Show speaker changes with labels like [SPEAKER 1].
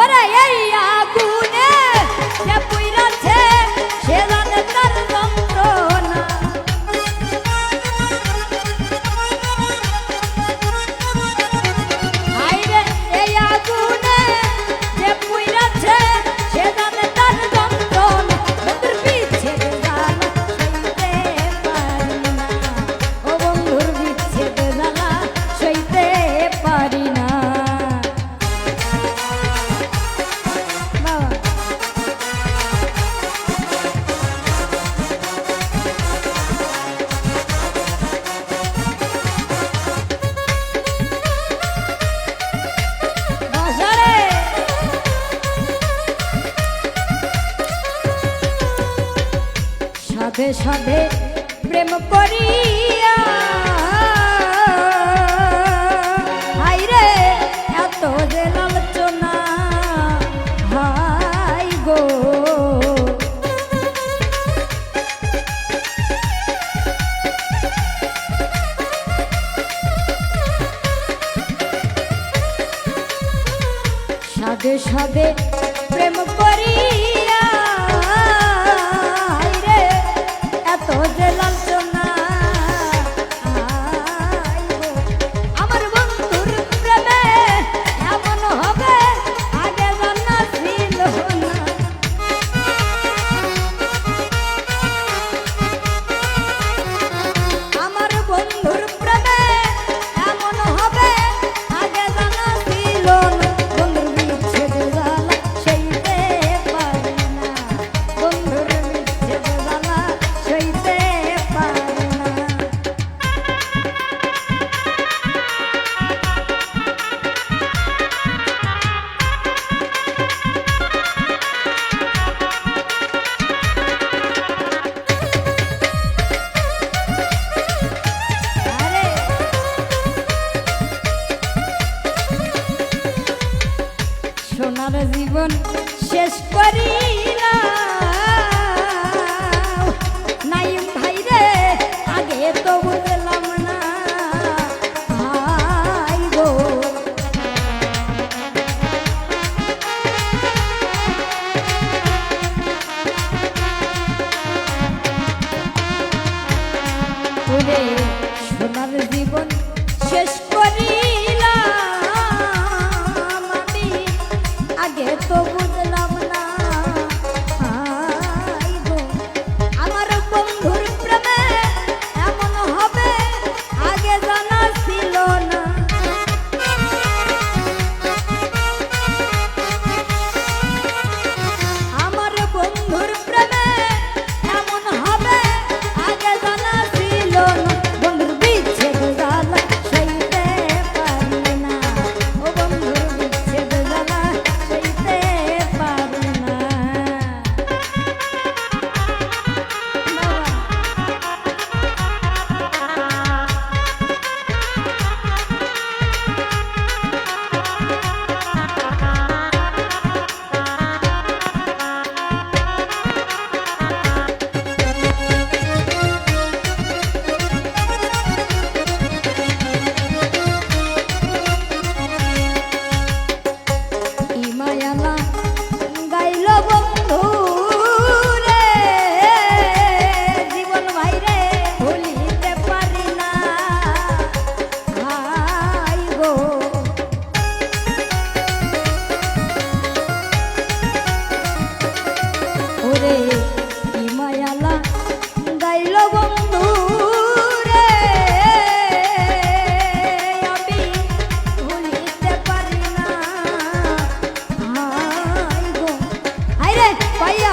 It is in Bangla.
[SPEAKER 1] ಒರಯ್ಯ ಕೂನೆ. সাধে সাধে প্রেম করিয়া। হাই রে এত যে লালচনা হাই গো। সাধে সাধে প্রেম সারা জীবন শেষ করিলাম। নাই ভাই রে পাইয়া